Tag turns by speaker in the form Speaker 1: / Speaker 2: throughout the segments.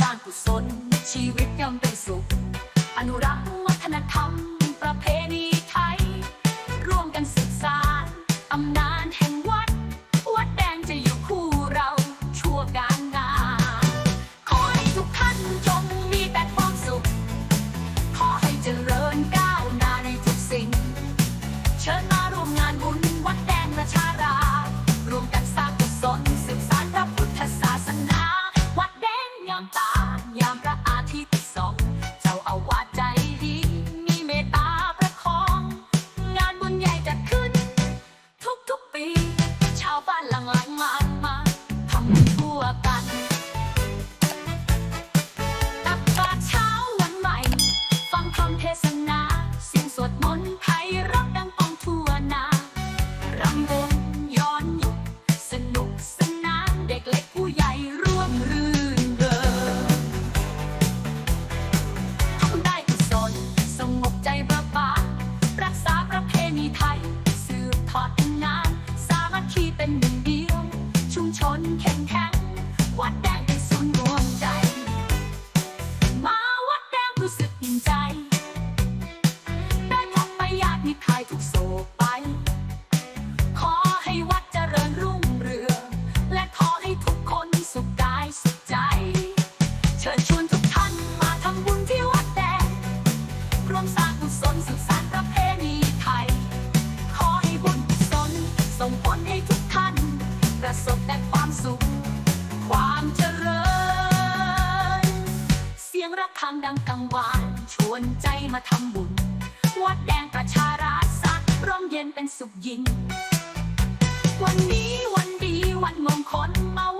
Speaker 1: สร้างกุศลชีวิตย่อมเป็นสุข อนุรักษ์ ลให้ทุกท่าน ประสบแต่ความสุข ความเจริญ เสียงระฆังดังกังวานชวนใจมาทำบุญ วัดแดงประชาราษฎร์ร่มเย็นเป็นสุขยิ่งวันนี้วันดีวันมงคลมา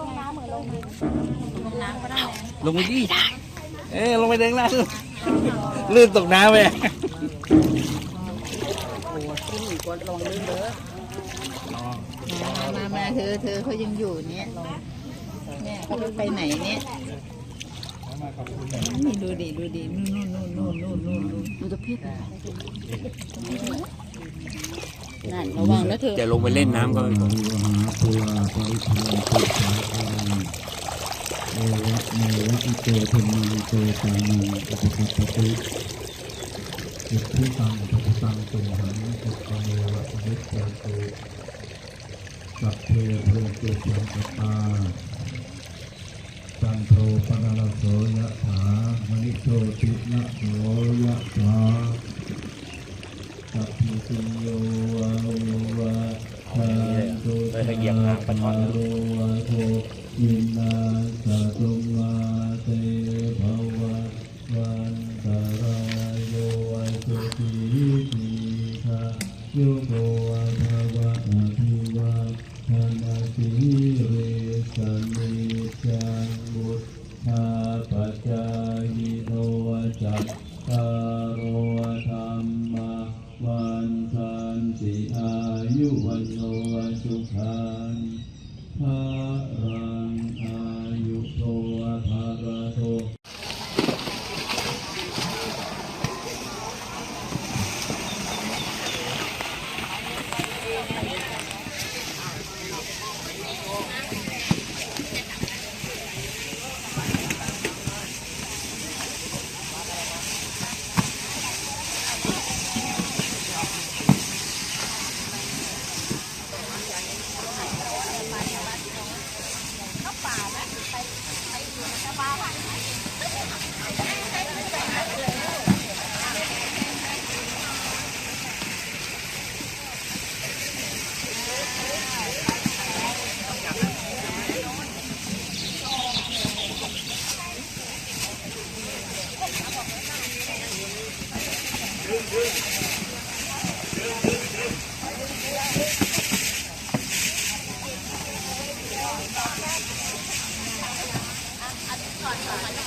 Speaker 1: ลงน้ำเหมือนลงน้ำ
Speaker 2: ลงน้ำก็ได้
Speaker 3: ลงไปดิเอ๊ลงไปเด้งล่ะลื่นตกน้ำไป
Speaker 4: ลองลื่นเด้อมามาเธอเธอเขายังอยู่เนี่ยเนี่ยเขาไปไหนเนี่ย นี่ดูดิดูดินู่นนู่นนู่นนู่นนู่นนู่นดูตะพีนั่นระวังนะเธอ
Speaker 3: จะลงไปเล่นน้ำก็
Speaker 5: มหาปุราปริภาตุสาคาเอวะเมวะอิโตธรรมังโตสานังอุปสัพพติอิทธิตังปะทะตังตุหังสุขเมวะอนิจจันตุสัพเพเพุตุสังกปา สังโฆปะนะโสยะถามณิโชตินะโสยะถาสัพพิติโยวะวะชันตุตาปะโรวะโทยินาสะตุมา ไม่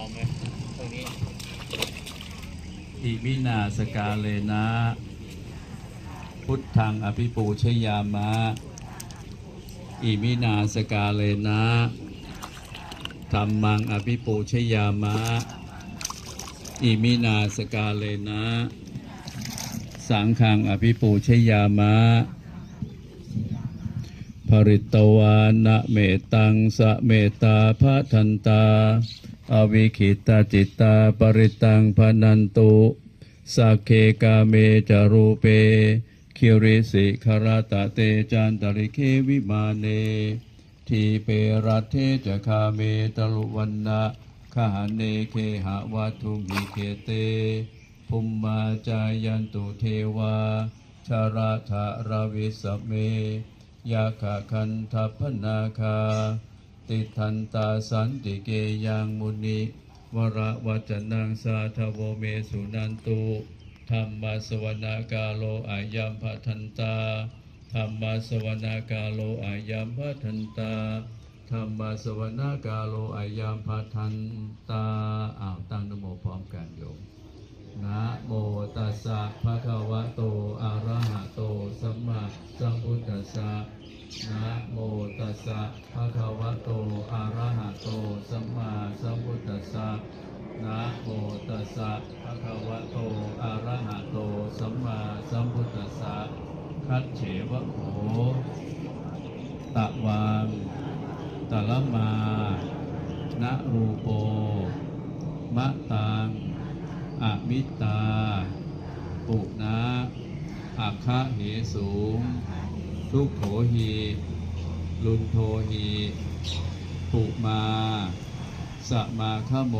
Speaker 5: อมเลยตรงนี้อิมินาสกาเลนะ พุทธังอภิปูชยามะ อิมินาสกาเลนะธรรมังอภิปูชยามะ อิมินาสกาเลนะ สังฆังอภิปูชยามะภริตวานะเมตังสะเมตาพระทันตา อวิคิตาจิตตาปริตังพนันตุสักเคกาเมจารูเป คิริสิคารตะเตจันตริเควิมาเน ทีเปรัตเทจคาเมตลุวันนะขหาเนเคหะวัตุมิเคเต ภุมมาจายันตุเทวา ชาราธาราวิสเม ยาขะคันทัพนาคา ติทันตาสันติเกยังมุนิวระวัจนังสาทโวเมสุนันตุธรรมสวนากาโลอายัมพัทันตาธรรมสวนากาโลอายัมพัทันตาธรรมสวนาคาโลอายัมพัทันตาอ้าวตั้งนโมพร้อมกันโยมนะโมตัสสะภะคะวะโตอะระหะโตสัมมาสัมพุทธัสสะ นะโมตัสสะภะคะวะโต อะระหะโต สัมมาสัมพุทธัสสะนะโมตัสสะภะคะวะโต อะระหะโต สัมมาสัมพุทธัสสะคัจเฉวะโขตะวังตะละมา นะรูโป มะตังอมิตา ปุนะอัคคะเหสูง ทุกโขหีลุนโทหีปุมา สมาคโม